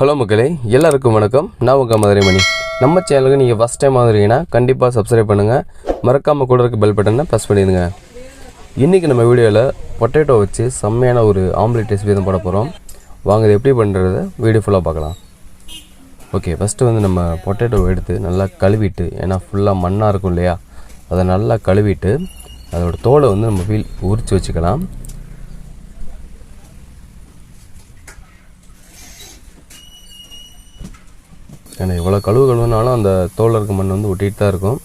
Hello மக்களே எல்லாருக்கும் வணக்கம். நான் உங்கள் மதுரை மணி நம்ம சேனலுக்கு நீங்கள் ஃபஸ்ட் டைம் வந்துருக்கீங்கன்னா கண்டிப்பாக சப்ஸ்கிரைப் பண்ணுங்கள் மறக்காமல் கூட இருக்க பெல் பட்டனை ப்ரெஸ் பண்ணிடுங்க. இன்றைக்கி நம்ம வீடியோவில் பொட்டேட்டோ வச்சு செம்மையான ஒரு ஆம்லேட் ரெசிபி தான் போட போகிறோம் வாங்க இது எப்படி பண்ணுறத வீடியோ ஃபுல்லாக பார்க்கலாம். ஓகே ஃபஸ்ட்டு வந்து நம்ம பொட்டேட்டோ எடுத்து நல்லா கழுவிட்டு ஏன்னா ஃபுல்லாக மண்ணாக இருக்கும் இல்லையா? அதை நல்லா கழுவிட்டு அதோட தோலை வந்து நம்ம ஃபீல் உரித்து வச்சுக்கலாம். ஏன்னா எவ்வளோ கழுவு கழுவுனாலும் அந்த தோலில் இருக்க மண் வந்து ஒட்டிகிட்டு தான் இருக்கும்.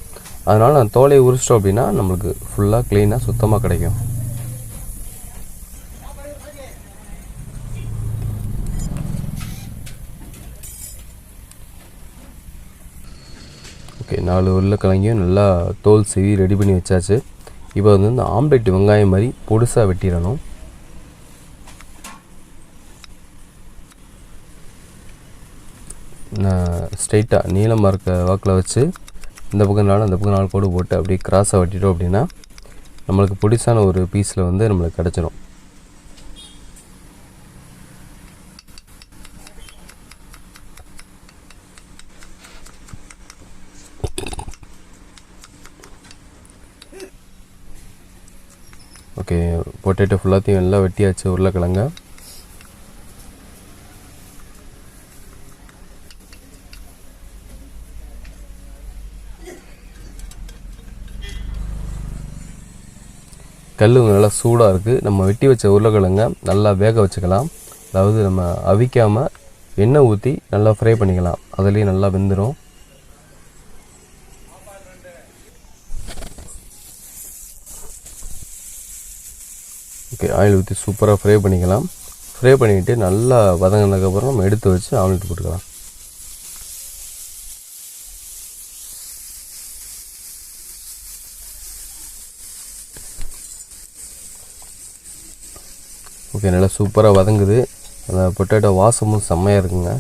அதனால் அந்த தோலை உரிச்சிட்டோம் அப்படின்னா நம்மளுக்கு ஃபுல்லாக க்ளீனாக சுத்தமாக கிடைக்கும். ஓகே நாலு உருளைக்கிழங்கையும் நல்லா தோல் சீவி ரெடி பண்ணி வச்சாச்சு. இப்போ வந்து இந்த ஆம்லெட் வெங்காயம் மாதிரி பொடுசாக வெட்டிடணும். ஸ்ட்ரைட்டாக நீளமாக இருக்க வாக்கில் வச்சு இந்த பக்கம் நாலு அந்த பக்கம் நாலு கோடு போட்டு அப்படியே கிராஸாக வெட்டிட்டோம் அப்படின்னா நம்மளுக்கு பிடிச்சான ஒரு பீஸில் வந்து நம்மளுக்கு கிடச்சிரும். ஓகே பொட்டேட்டோ ஃபுல்லாத்தையும் எல்லாம் வெட்டியாச்சு உருளைக்கிழங்க. கல் நல்லா சூடாக இருக்குது நம்ம வெட்டி வச்ச உருளைக்கிழங்க நல்லா வேக வச்சுக்கலாம். அதாவது நம்ம அவிக்காமல் எண்ணெய் ஊற்றி நல்லா ஃப்ரை பண்ணிக்கலாம். அதுலேயும் நல்லா வெந்துடும் ஓகே ஆயில் ஊற்றி சூப்பராக ஃப்ரை பண்ணிக்கலாம். ஃப்ரை பண்ணிவிட்டு நல்லா வதங்கினதுக்கப்புறம் நம்ம எடுத்து வச்சு ஆம்லெட் போட்டுக்கலாம். ஓகே நல்லா சூப்பராக வதங்குது. அந்த பொட்டேட்டோ வாசமும் செம்மையாக இருக்குங்க.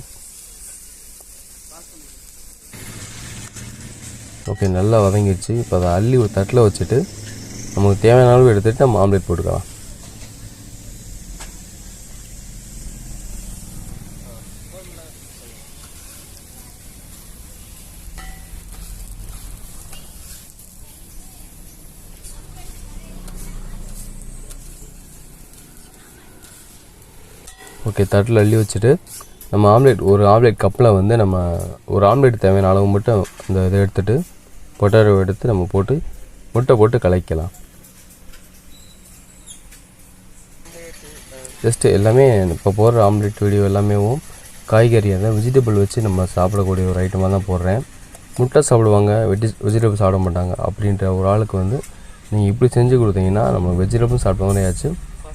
ஓகே நல்லா வதங்கிடுச்சு. இப்போ அதை அள்ளி ஒரு தட்டில் வச்சுட்டு நமக்கு தேவையான அளவு எடுத்துகிட்டு நம்ம ஆம்லேட் போட்டுக்கலாம். ஓகே தட்டில் அள்ளி வச்சுட்டு நம்ம ஆம்லேட் ஒரு ஆம்லேட் கப்பில் வந்து நம்ம ஒரு ஆம்லேட் தேவையான அளவு மட்டும் இந்த இதை எடுத்துகிட்டு பொட்டாரோ எடுத்து நம்ம போட்டு முட்டை போட்டு கலக்கலாம். ஜஸ்ட்டு எல்லாமே இப்போ போடுற ஆம்லேட் வீடியோ எல்லாமேவும் காய்கறி அந்த வெஜிடபிள் வச்சு நம்ம சாப்பிடக்கூடிய ஒரு ஐட்டமாக தான் போடுறேன். முட்டை சாப்பிடுவாங்க வெஜி வெஜிடபிள் சாப்பிட மாட்டாங்க அப்படின்ற ஒரு ஆளுக்கு வந்து நீங்கள் இப்படி செஞ்சு கொடுத்தீங்கன்னா நம்ம வெஜிடபிள் சாப்பிட்ட மாதிரி ஆயிடுச்சு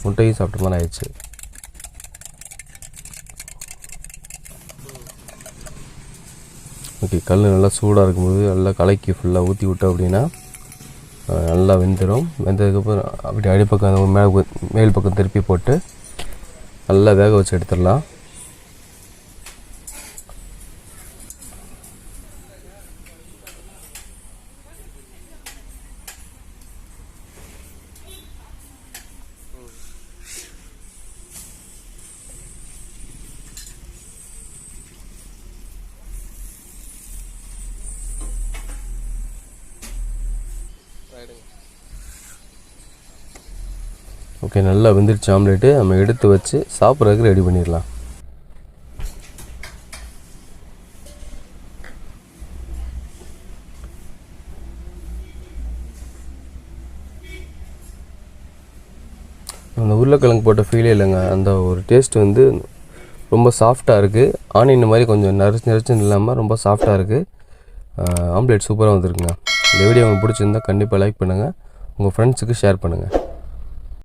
முட்டையும் சாப்பிட்ட மாதிரி ஆயிடுச்சு. ஓகே கல் நல்லா சூடாக இருக்கும்போது நல்லா கலக்கி ஃபுல்லாக ஊற்றி விட்டோம் அப்படின்னா நல்லா வெந்துடும் வெந்ததுக்கப்புறம் அப்படி அடிப்பக்கம் மேல் மேல் பக்கம் திருப்பி போட்டு நல்லா வேக வச்சு எடுத்துடலாம். ஓகே நல்லா வெந்துருச்சு ஆம்லேட்டு. நம்ம எடுத்து வச்சு சாப்பிட்றதுக்கு ரெடி பண்ணிடலாம். அந்த உருளைக்கிழங்கு போட்ட ஃபீலே இல்லைங்க. அந்த ஒரு டேஸ்ட் வந்து ரொம்ப சாஃப்டாக இருக்குது ஆனியன் மாதிரி கொஞ்சம் நரிச்சு நரிச்சுன்னு இல்லாமல் ரொம்ப சாஃப்டாக இருக்குது ஆம்லேட் சூப்பராக வந்திருக்குங்க. இந்த வீடியோ உங்களுக்கு பிடிச்சிருந்தா கண்டிப்பாக லைக் பண்ணுங்கள் உங்கள் ஃப்ரெண்ட்ஸுக்கு ஷேர் பண்ணுங்கள்